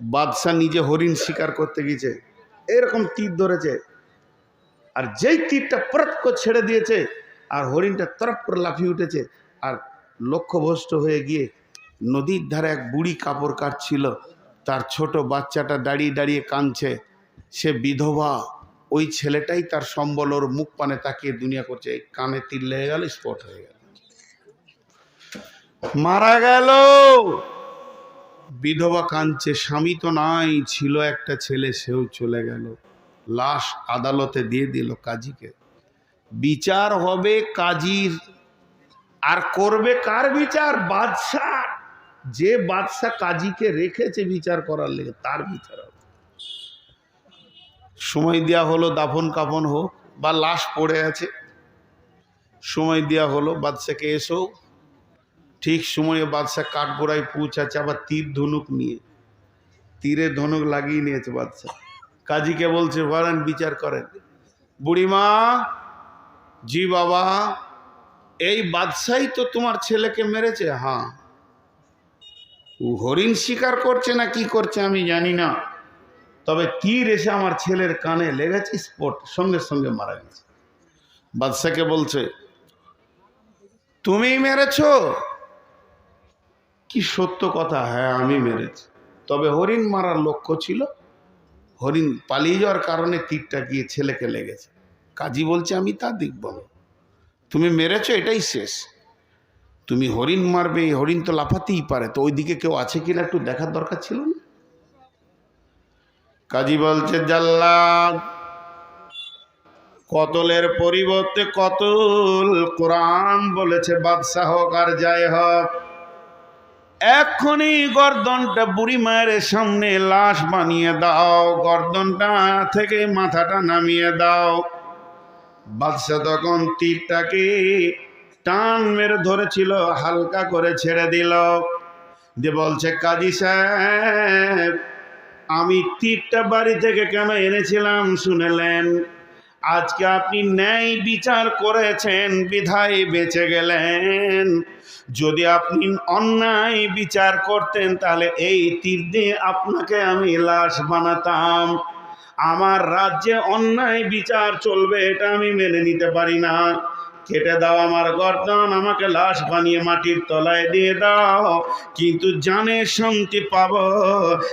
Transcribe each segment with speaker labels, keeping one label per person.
Speaker 1: বাদশাহ নিজে হরিণ শিকার করতে গিয়েছে। এরকম তীর ধরেছে। আর যেই তীরটা পরত করে ছেড়ে দিয়েছে, আর হরিণটা তরফ করে লাফিয়ে উঠেছে, আর লক্ষ্যভ্রষ্ট হয়ে গিয়ে নদীর ধারে এক বুড়ি কাপড় কাটছিল। তার ছোট বাচ্চাটা দাঁড়িয়ে দাঁড়িয়ে কাঁদছে। সে বিধবা, ওই ছেলেটাই তার সম্বল ওর মুখ পানে তাকিয়ে দুনিয়া করছে। কানে তীর লেগে গেল, স্পট হয়ে গেল। মারা গেল! বিধবা কাঁদছে স্বামী তো নাই, ছিল একটা ছেলে, সেও চলে গেল। লাশ আদালতে দিয়ে দিল কাজীকে। বিচার হবে কাজীর, আর করবে কার বিচার? বাদশাহ! যে বাদশাহ কাজীকে রেখেছে বিচার করার লেগে, তার বিচার হবে। সময় দেওয়া হলো, দাফন কাফন হোক, বা লাশ পড়ে আছে। সময় দেওয়া হলো বাদশাকে এসো। ঠিক সময়ে বাদশাহ কাঠগোড়ায় পৌঁছাচ্ছে, আবার তীর ধনুক নিয়ে। তীরে ধনুক লাগিয়ে নিয়েছে বাদশাহ। কাজীকে বলছে বলেন বিচার করেন। বুড়িমা, জি বাবা, এই বাদশাই তো তোমার ছেলেকে মেরেছে? হ্যাঁ। হরিণ শিকার করছে না কি করছে আমি জানি না। তবে তীর এসে আমার ছেলের কানে লেগেছে, স্পট, সঙ্গে সঙ্গে মারা গেছে। বাদশাকে বলছে, তুমি মেরেছো? কি সত্য কথা? হ্যাঁ আমি মেরেছি। তবে হরিণ মারার লক্ষ্য ছিল, হরিণ পালিয়ে যাওয়ার কারণে তীরটা গিয়ে ছেলেকে লেগেছে। কাজী বলছে, আমি তা দেখব তুমি মেরেছো, এটাই শেষ। তুমি হরিণ মারবে, হরিণ তো লাফাতেই পারে। তো ওইদিকে কেউ আছে কিনা একটু দেখার দরকার ছিল না? কাজী বলছে জাল্লাদ কতলের পরিবর্তে কতল? কোরআন বলেছে, বাদশাহ হোক আর যাই হোক এক্ষুনি গর্দনটা বুড়ি মায়ের সামনে লাশ বানিয়ে দাও, গর্দনটা থেকে মাথাটা নামিয়ে দাও। বাদশাহ তখন তীরটাকে টান মেরে ধরেছিল, হালকা করে ছেড়ে দিল। যে বলছে, কাজী সাহেব, আমি তীরটা বাড়ি থেকে কেন এনেছিলাম, শুনেলেন? আজকে আপনি ন্যায় বিচার করেছেন, বিধায় বেঁচে গেলেন। যদি আপনি অন্যায় বিচার করতেন, তাহলে এই তীর দিয়ে আপনাকে আমি লাশ বানাতাম। আমার রাজ্যে অন্যায় বিচার চলবে, এটা আমি মেনে নিতে পারি না। কেটে দাও আমার গর্দন আমাকে লাশ বানিয়ে মাটির তলায় দিয়ে দাও। কিন্তু জানে শান্তি পাব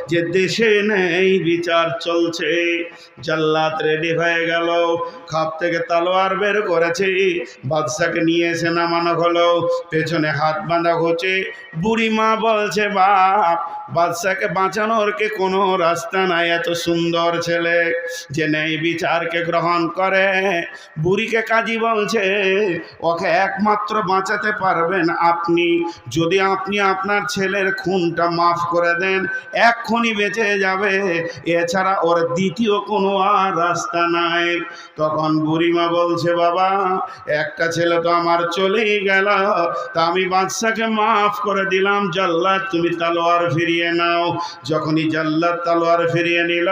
Speaker 1: যে দেশে নেই, বিচার চলছে। জাল্লাত রেডি হয়ে গেল। খাপ থেকে তালোয়ার বের করেছে। বাদশাকে নিয়ে এসে নামানো হলো। পেছনে হাত বাঁধা হচ্ছে বুড়ি মা বলছে, বাপ বাদশাকে বাঁচানোর কে কোনো রাস্তা নাই, এত সুন্দর ছেলে যে নেই বিচারকে গ্রহণ করে। বুড়িকে কাজী বলছে, ওকে একমাত্র বাঁচাতে পারবেন আপনি। যদি আপনি আপনার ছেলের খুনটা মাফ করে দেন, এক্ষুনি বেঁচে যাবে। এছাড়া ওর দ্বিতীয় কোনো আর রাস্তা নাই। তখন বুড়িমা বলছে, বাবা, একটা ছেলে তো আমার চলেই গেল। তা আমি বাদশাকে মাফ করে দিলাম। জাল্লাদ, তুমি তালোয়ার ফিরিয়ে নাও। যখনই জাল্লাদ তালোয়ার ফিরিয়ে নিল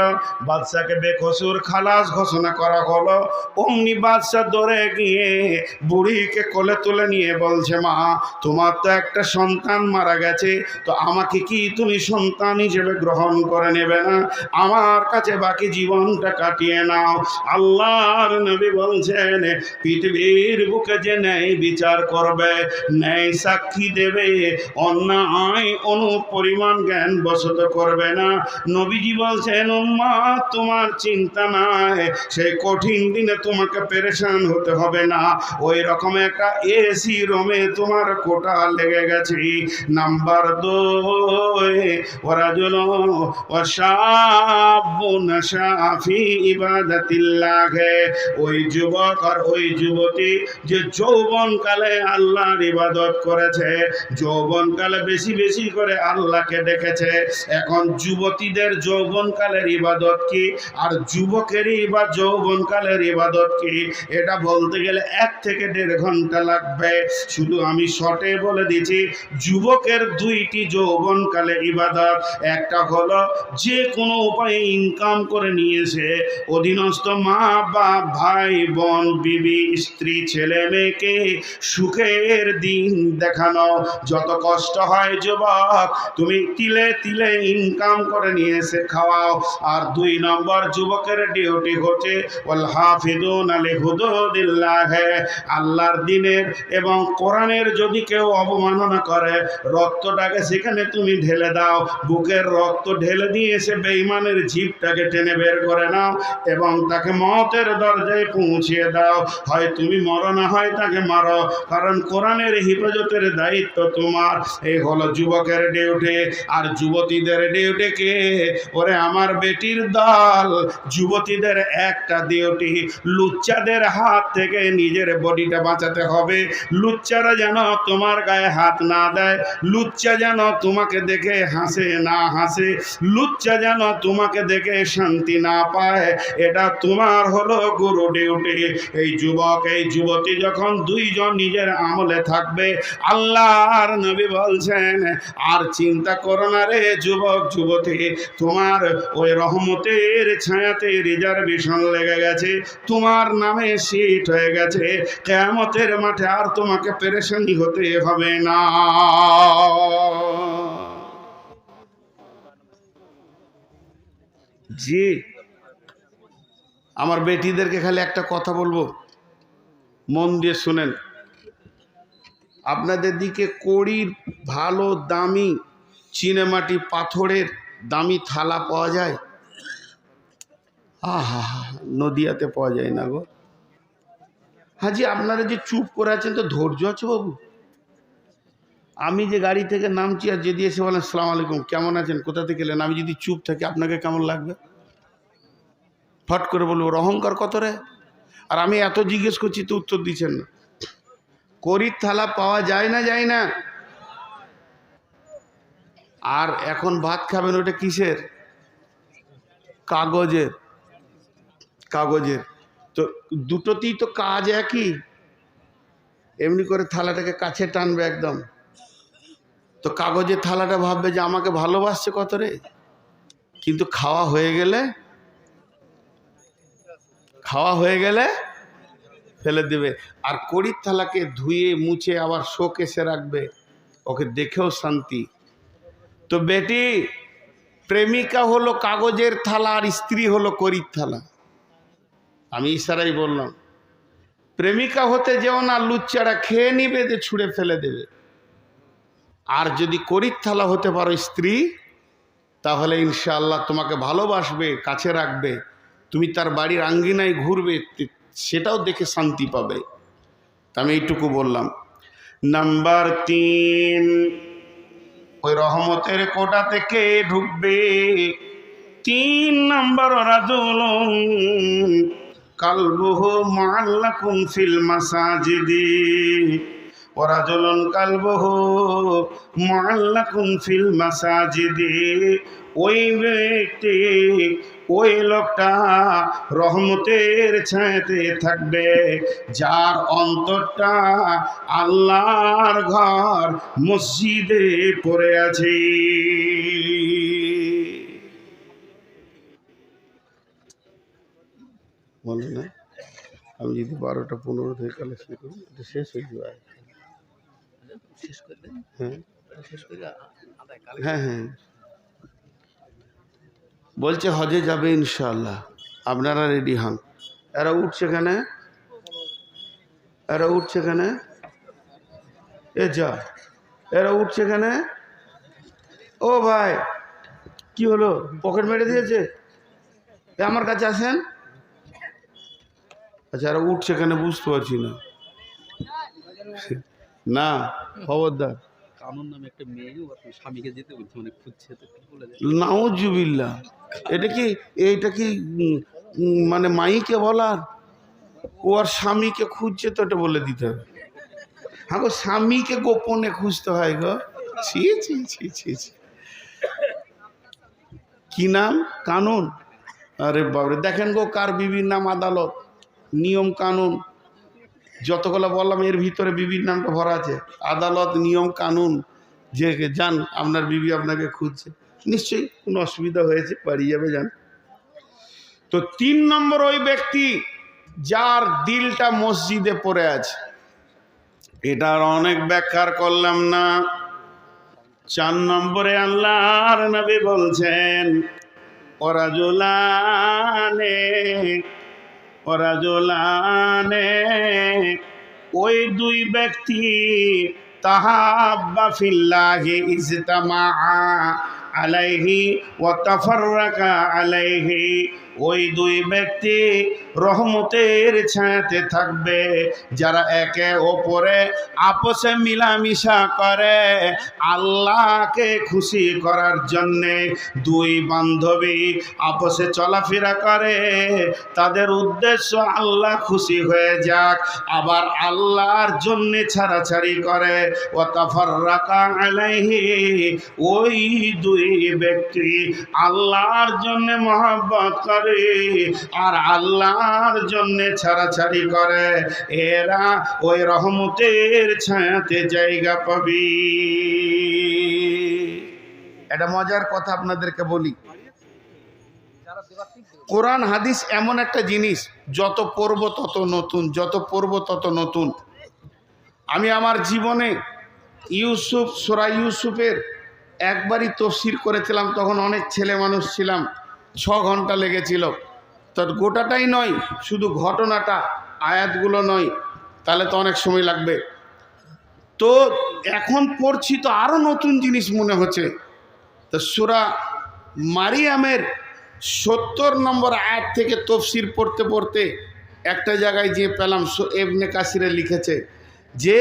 Speaker 1: বাদশাকে বেকসুর খালাস ঘোষণা করা হলো। অমনি বাদশাহ দৌড়ে গিয়ে বুড়িকে কোলে তুলে নিয়ে বলছে, মা, তোমার তো একটা সন্তান মারা গেছে, তো আমাকে কি তুমি সন্তান হিসেবে গ্রহণ করে নেবে না? আমার কাছে বাকি জীবনটা কাটিয়ে নাও। আল্লাহর নবী বলছেন, পৃথিবীর বুকে যে ন্যায় বিচার করবে, ন্যায় সাক্ষী দেবে, অন্যায় অনুপরিমাণ জ্ঞান বসত করবে না। নবীজি বলছেন, উম্মা, তোমার চিন্তা নাই। সেই কঠিন দিনে তোমাকে পেরেশান হতে হবে না। ওই রকম একটা এসি রোমে তোমার কোটা লেগে গেছে। নাম্বার দুই, ওরা জল ওই যুবক আর ওই যুবতী যে যৌবনকালে আল্লাহর ইবাদত করেছে, যৌবনকালে বেশি বেশি করে আল্লাহকে ডেকেছে এখন যুবতীদের যৌবনকালের ইবাদত কি? আর যুবকেরই বা যৌবনকালের ইবাদত কি? এটা বলতে গেলে এক থেকে দেড় ঘণ্টা লাগবে। শুধু আমি শর্টে বলে দিচ্ছি, যুবকের দুইটি যৌবনকালে ইবাদত, একটা হলো যে কোনো উপায়ে ইনকাম করে নিয়েছে, অধীনস্থ মা বাপ ভাই, বোন, বিবি, স্ত্রী, ছেলে, মেয়েকে সুখের দিন দেখানো। যত কষ্ট হয় যুবক, তুমি তিলে তিলে ইনকাম করে নিয়ে এসে খাওয়াও। আর দুই নম্বর যুবকের ডিউটি হচ্ছে ওয়াল হাফিদুন আলী হুদুদিল্লাহ। আল্লাহর দিনের এবং কোরআনের যদি কেউ অবমাননা করে, রক্তটাকে সেখানে তুমি ঢেলে দাও। বুকের রক্ত ঢেলে দিয়ে এসে বেঈমানের জিভটাকে টেনে বের করে নাও এবং তাকে মতের দরজায় পৌঁছিয়ে দাও। হয় তুমি মরো না হয় তাকে মারো, কারণ কোরআনের হিফাজতের দায়িত্ব তোমার। এই হলো যুবকের ডিউটি। আর যুবতীদের ডিউটি কে ওরে আমার বেটির দল, যুবতীদের একটা ডিউটি, লুচ্চাদের হাত থেকে নিজের বডিটা বাঁচাতে হবে। লুচ্চারা যেন তোমার গায়ে হাত না দেয়, লুচ্চা যেন তোমাকে দেখে হাসে না হাসে, লুচ্চা যেন তোমাকে দেখে শান্তি না পায়, এটা তোমার হলো গুরু ডিউটি। এই যুবক, এই যুবতী যখন দুইজন নিজের আমলে থাকবে, আল্লাহর নবী বলছেন, আর চিন্তা করো না রে যুবক, যুবতী, তোমার ওই রহমতের ছায়াতে রিজার্ভেশন লেগে গেছে, তোমার নামে সিট হয়ে গেছে। কেয়ামতের মাঠে আর তোমাকে পেরেশানি হতে হবে না। জি, আমার বেটিদেরকে খালি একটা কথা বলব। মন দিয়ে শুনেন। আপনাদের দিকে কড়ির ভালো দামি চিনেমাটি পাথরের দামি থালা পাওয়া যায়? আহা, নদিয়াতে পাওয়া যায় না গো। হাজি, আপনারা যে চুপ করে আছেন, তো ধৈর্য আছে বাবু। আমি যে গাড়ি থেকে নামছি আর যদি এসে বলেন, সালাম আলাইকুম, কেমন আছেন? কোথা থেকে এলেন? আমি যদি চুপ থাকি, আপনাকে কেমন লাগবে? ফট করে বলব অহংকার কত রে? আর আমি এত জিজ্ঞেস করছি, তো উত্তর দিচ্ছেন না। করির থালা পাওয়া যায় না যায় না। আর এখন ভাত খাবেন ওটা কিসের? কাগজের। কাগজের। তো দুটোতেই তো কাজ একই। এমনি করে থালাটাকে কাছে টানবে একদম। তো কাগজের থালাটা ভাববে যে আমাকে ভালোবাসছে কত রে? কিন্তু খাওয়া হয়ে গেলে? খাওয়া হয়ে গেলে ফেলে দেবে। আর কড়ির থালাকে ধুয়ে, মুছে, আবার শোকেসে রাখবে। ওকে দেখেও শান্তি। তো বেটি, প্রেমিকা হলো কাগজের থালা আর স্ত্রী হলো করির থালা। আমি ইশারাই বললাম, প্রেমিকা হতে যেও না, লুচ্চারা খেয়ে নিবে, যে ছুঁড়ে ফেলে দেবে। আর যদি করির থালা হতে পারো স্ত্রী, তাহলে ইনশাআল্লাহ তোমাকে ভালোবাসবে, কাছে রাখবে, তুমি তার বাড়ির আঙ্গিনায় ঘুরবে সেটাও দেখে শান্তি পাবে। তা আমি এইটুকু বললাম। নাম্বার তিন ওই রহমতের কোটা থেকে ঢুকবে? তিন নম্বর রাজুল মাল্লা কুমফিল ফিল মাসাজিদি। ওরাজুলুন কালবুহু মুআল্লাকুম ফিল মাসাজিদি। ওই ব্যক্তি, ওই লোকটা রহমতের ছায়াতে থাকবে, যার অন্তরটা আল্লাহর ঘর মসজিদে পড়ে আছে। বলে না, আমি যদি বারোটা পনেরো থেকে কালেকশন করি, এটা শেষ হয়ে যাবে।
Speaker 2: শেষ
Speaker 1: হ্যাঁ
Speaker 2: শেষ করে
Speaker 1: হ্যাঁ হ্যাঁ। বলছে হজে যাবে ইনশাল্লাহ আপনারা রেডি হন। এরা উঠছে কেনে এরা উঠছে কেনে এ যা। এরা উঠছে কেনে ও ভাই কি হলো? পকেট মেরে দিয়েছে? এ আমার কাছে আসেন। আচ্ছা এরা উঠছে কেন বুঝতে পারছি না। না। খবরদার।
Speaker 2: কানুন নামে একটা মেয়ে ওর স্বামীকে যেতে বলছে মানে খুঁজছে তো কি বলে
Speaker 1: নাউজুবিল্লা এটা কি মানে মাইকে বলার? ও আর স্বামীকে খুঁজছে তো এটা বলে দিতে হবে। হ্যাঁ গো স্বামীকে গোপনে খুঁজতে হয় গো। ছি ছি ছি ছি ছি। কি নাম? কানুন? আরে বাবরে দেখেন গো কার বিবির নাম আদালত। নিয়ম কানুন। যতগুলো বললাম, এর ভিতরে বিবির নামটা ভরা আছে। আদালত, নিয়ম, কানুন, যে যান, আপনার বিবি আপনাকে খুঁজছে। নিশ্চয়ই কোনো অসুবিধা হয়েছে, বাড়ি যাবে যান তো তিন নম্বর ওই ব্যক্তি যার দিলটা মসজিদে পড়ে আছে। এটার অনেক ব্যাখ্যার করলাম না। চার নম্বরে আল্লাহর নবী বলছেন ওরাজুলানে ওরাজুলানে ওই দুই ব্যক্তি তাহাব্বা ফিল্লাহি ইজতামা আলাইহি ওয়া তাফাররাকা আলাইহি ওই দুই ব্যক্তি রহমতের ছায়াতে থাকবে। যারা একে ওপরে আপসে মিলামিশা করে, আল্লাহকে খুশি করার জন্যে দুই বান্ধবী আপসে চলাফেরা করে। তাদের উদ্দেশ্য আল্লাহ খুশি হয়ে যাক, আবার আল্লাহর জন্যে ছাড়াছাড়ি করে। ও তাফার ওই দুই ব্যক্তি আল্লাহর জন্যে মহব্বত করে। আর আল্লাহর জন্যে ছাড়াছাড়ি করে। এরা ওই রহমতের ছায়াতে জায়গা পাবি। এটা মজার কথা আপনাদেরকে বলি। কোরআন, হাদিস এমন একটা জিনিস, যত পড়ব তত নতুন, যত পড়ব তত নতুন। আমি আমার জীবনে ইউসুফ, সোরা ইউসুফের একবারই তফসির করেছিলাম, তখন অনেক ছেলে মানুষ ছিলাম। ছ ঘণ্টা লেগেছিল। তো গোটাটাই নয়, শুধু ঘটনাটা, আয়াতগুলো নয়, তাহলে তো অনেক সময় লাগবে। তো এখন পড়ছি তো আরও নতুন জিনিস মনে হচ্ছে। তো সুরা মারিয়ামের সত্তর নম্বর আয়াত থেকে তফসির পড়তে পড়তে একটা জায়গায় যে পেলাম এবনে কাসিরে লিখেছে যে,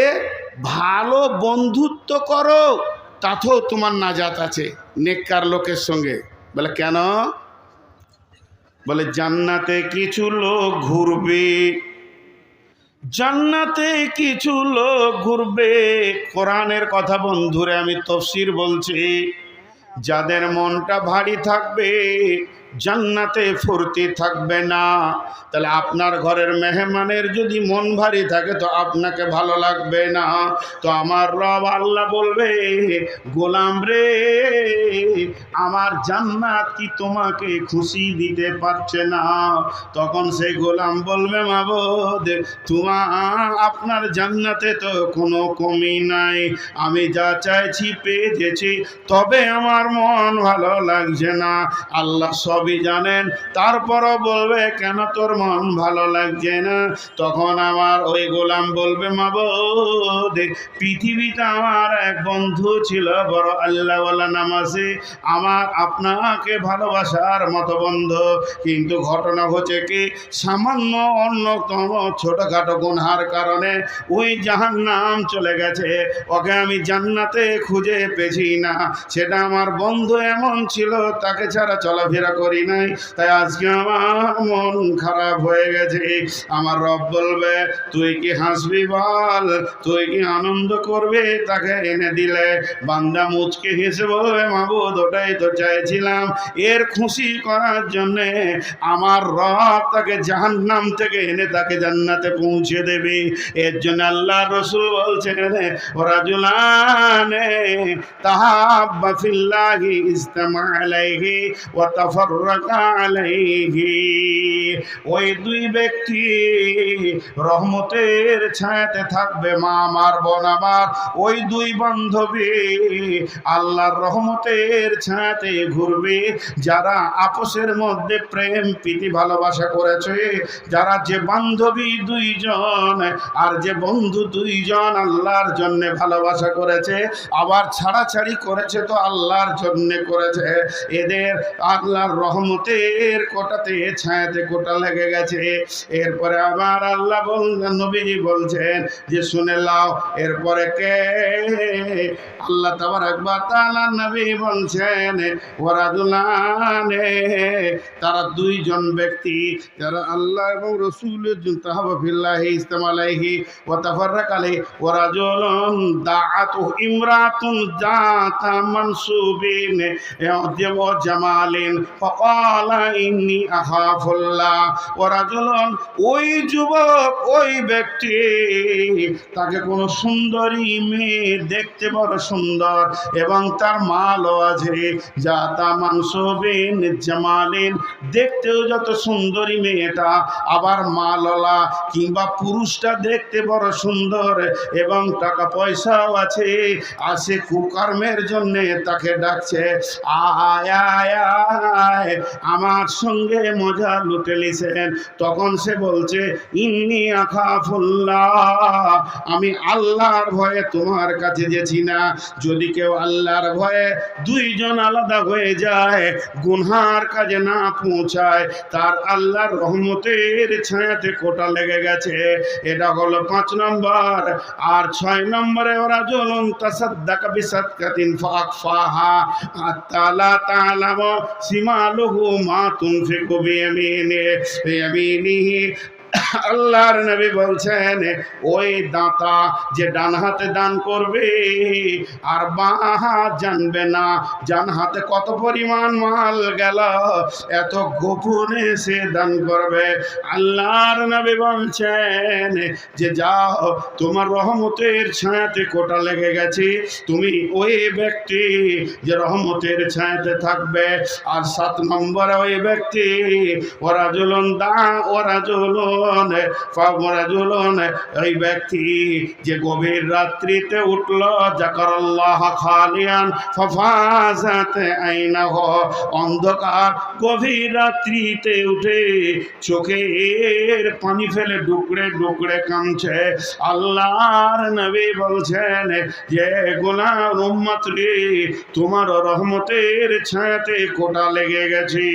Speaker 1: ভালো বন্ধুত্ব করো, তাতেও তোমার নাজাত আছে, নেককার লোকের সঙ্গে। বলে, কেন? বলে, জান্নাতে কিছু লোক ঘুরবে, জান্নাতে কিছু লোক ঘুরবে। কোরআনের কথা বন্ধুরে, আমি তফসির বলছি, যাদের মনটা ভারী থাকবে জান্নাতে ফুর্তি থাকবে না। তাহলে আপনার ঘরের মেহমানের যদি মন ভারী থাকে তো আপনাকে ভালো লাগবে না। তো আমার রব আল্লাহ বলবে, গোলাম রে, আমার জান্নাত কি তোমাকে খুশি দিতে পারছে না? তখন সেই গোলাম বলবে, মাবদ, তোমার, আপনার জান্নাতে তো কোনো কমি নাই। আমি যা চাইছি পেয়েছি তবে আমার মন ভালো লাগছে না। আল্লাহ সবই জানেন। তারপরও বলবে, কেন তোর মন ভালো লাগছে না? তখন আমার ওই গোলাম বলবে মাবদ পৃথিবীতে আমার এক বন্ধু ছিল বড় আল্লাহওয়ালা নামাজে। আমার আপনাকে ভালোবাসার মতো বন্ধু। কিন্তু ঘটনা হচ্ছে কি, সামান্য অন্যতম ছোটোখাটো গুনহার কারণে ওই জাহান নাম চলে গেছে। ওকে আমি জান্নাতে খুঁজে পেছি না। সেটা আমার বন্ধু এমন ছিল, তাকে ছাড়া চলাফেরা করি নাই, তাই আজকে আমার মন খারাপ হয়ে গেছে। আমার রব বলবে, তুই কি হাসবি বল? তুই কি আনন্দ করবে? তাকে এনে দিলে, বান্দা মুচকে হেসে বলবে, মাবুদ, ওটাই তো চাইছিলাম। এর খুশি করার জন্যে আমার রব তাকে জাহান্নাম থেকে এনে তাকে জান্নাতে পৌঁছে দেবে। এর জন্য আল্লাহ রসুল বলছেন, ওরা জুলানে তাহাব্বা ফিল্লাহি আলাইহি ওয়া আলাইহি ওই দুই ব্যক্তি রহমতের ছায়াতে থাকবে, মা আমার বোন আমার। ওই দুই বান্ধবী আল্লাহর রহমতের ছায়াতে ঘুরবে। যারা আপসের মধ্যে প্রেম, প্রীতি, ভালোবাসা করেছে, যারা যে বান্ধবী দুইজন আর যে বন্ধু দুইজন আল্লাহর জন্য ভালোবাসা করেছে, আবার ছাড়াছাড়ি করেছে তো আল্লাহর জন্য করেছে। এদের আল্লাহর রহমতের কোটাতে ছায়াতে কোটা লেগে গেছে। এরপরে আবার আল্লাহ বলছেন নবীজি বলছেন যে, শুনে লাও এরপরে কে? আল্লাহ তাবার একবার তালা নবী বলছেন ওরাদুলানে তারা দুইজন ব্যক্তি যারা আল্লাহ এবং রসুলের তাহাবিল্লাহি ইস্তেমালাইহি ও তাফাররাক আলাই ওরাজুলুন দাআতু ইমরাতুন জাতা মানসুবিন জামালিন ওই যুবক, ওই ব্যক্তি, তাকে কোনো সুন্দরী মেয়ে দেখতে বড় সুন্দর, এবং তার মালও আছে, যা তা মাংস বেন জামালেন। দেখতেও যত সুন্দরী মেয়েটা, আবার মাললা কিংবা পুরুষটা দেখতে বড় সুন্দর, এবং টাকা পয়সাও আছে। আর সে কুকর্মের জন্য তাকে ডাকছে আয় আয় আমার সঙ্গে মজা লুটে লিছেন তখন সে বলছে, ইন্নি আখাফুল্লাহ, আমি আল্লাহর ভয়ে তোমার কাছে যেছি না। যদি কেউ আল্লাহর ভয়ে দুইজন আলাদা হয়ে যায়, গুনহার কাজে না পৌঁছায়, তার আল্লাহর রহমতের ছায়াতে কোটা লেগে গেছে। এটা হলো পাঁচ নম্বর। আর ছয় নম্বরে ওরা জ্বলন তাসাদ্দাকা বিসাদকাতিন ফাকফাহা আত্তালা তালাম সিমালুহু মা তুনফিকু বিয়ামিনি বিয়ামিনিহি আল্লাহর নবী বলছেন, ওই দাতা যে ডান হাতে দান করবে, আর বাঁ হাত জানবে না। ডান হাতে কত পরিমাণ মাল গেল, এত গোপনে সে দান করবে। আল্লাহর নবী বলছেন, যে যাও, তোমার রহমতের ছায়াতে কোটা লেগে গেছে। তুমি ওই ব্যক্তি যে রহমতের ছায়াতে থাকবে, আর সাত নম্বরে ওই ব্যক্তি ওরা জ্বলন দা ওরা জ্বলন ওই ব্যক্তি যে গভীর রাত্রিতে উঠল জাকার আল্লাহ খালিয়ান, ফফাজাত আইনাহ। অন্ধকার গভীর রাত্রিতে উঠে চোখের পানি ফেলে ডুকরে ডুকরে কামছে আল্লাহর নবী বলছেন যে গোলাম উম্মত রে, তোমার রহমতের ছায়াতে কোটা লেগে গেছে।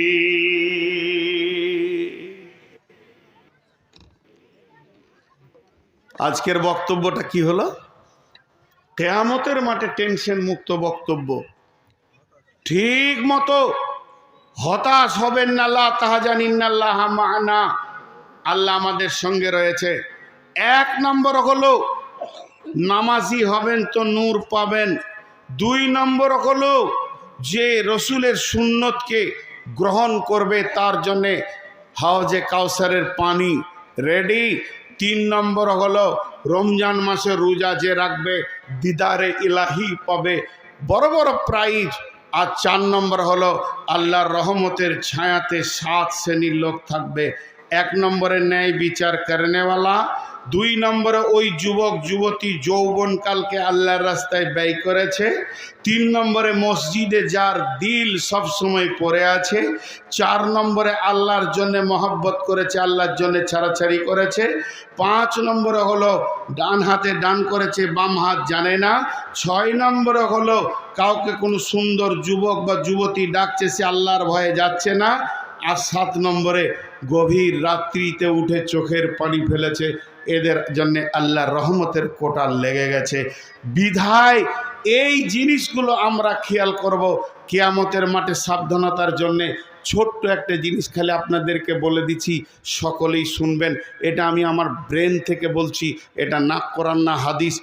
Speaker 1: আজকের বক্তব্যটা কি হলো? কেয়ামতের মাঠে টেনশন মুক্ত বক্তব্য। ঠিক মতো হতাশ হবেন না আল্লাহ তাহাজানিন্নাল্লাহ মানা। আল্লাহ আমাদের সঙ্গে রয়েছে। এক নম্বর হলো, নামাজি হবেন তো নূর পাবেন। দুই নম্বর হলো, যে রসুলের সুন্নতকে গ্রহণ করবে তার জন্যে হাওজে কাউসারের পানি রেডি। তিন নম্বর হলো, রমজান মাসে রোজা যে রাখবে, দিদারে ইলাহি পাবে। বড় বড় প্রাইজ। আর চার নম্বর হলো, আল্লাহর রহমতের ছায়াতে সাত শ্রেণির লোক থাকবে। এক নম্বরে ন্যায় বিচার করেনেওয়ালা দুই নম্বরে ওই যুবক, যুবতী যৌবনকালকে আল্লাহর রাস্তায় ব্যয় করেছে। তিন নম্বরে মসজিদে যার দিল সব সময় পড়ে আছে। চার নম্বরে আল্লাহর জন্যে মহব্বত করেছে, আল্লাহর জন্যে ছাড়াছাড়ি করেছে। পাঁচ নম্বরে হলো ডান হাতে ডান করেছে, বাম হাত জানে না। ছয় নম্বরে হলো কাউকে কোনো সুন্দর যুবক বা যুবতী ডাকছে, সে আল্লাহর ভয়ে যাচ্ছে না। আর সাত নম্বরে গভীর রাত্রিতে উঠে চোখের পানি ফেলেছে। এদের জন্যে আল্লাহর রহমতের কোটা লেগে গেছে। বিধায় এই জিনিসগুলো আমরা খেয়াল করব কেয়ামতের মাঠে সাবধানতার জন্যে। ছোট্ট একটা জিনিস খালি আপনাদেরকে বলে দিচ্ছি, সকলেই শুনবেন। এটা আমি আমার ব্রেন থেকে বলছি, এটা না করান না হাদিস।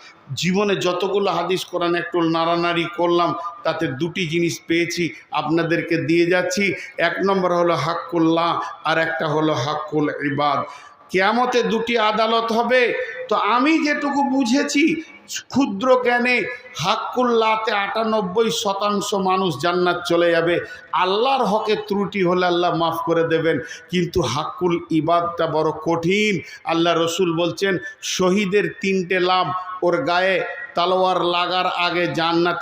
Speaker 1: জীবনে যতগুলো হাদিস কোরআন একটু নাড়ানাড়ি করলাম, তাতে দুটি জিনিস পেয়েছি, আপনাদেরকে দিয়ে যাচ্ছি। এক নম্বর হলো হাক্কুল্লাহ, আর একটা হলো হাক্কুল ইবাদ। কেয়ামতে দুটি আদালত হবে। তো আমি যেটুকু বুঝেছি, ক্ষুদ্র জ্ঞানে হাক্কুল্লাতে আটানব্বই শতাংশ মানুষ জান্নাত চলে যাবে। আল্লাহর হকে ত্রুটি হলে আল্লাহ মাফ করে দেবেন। কিন্তু হাক্কুল ইবাদটা বড় কঠিন। আল্লাহ রসুল বলছেন, শহীদের তিনটে লাভ, ওর গায়ে তালোয়ার লাগার আগে জান্নাতে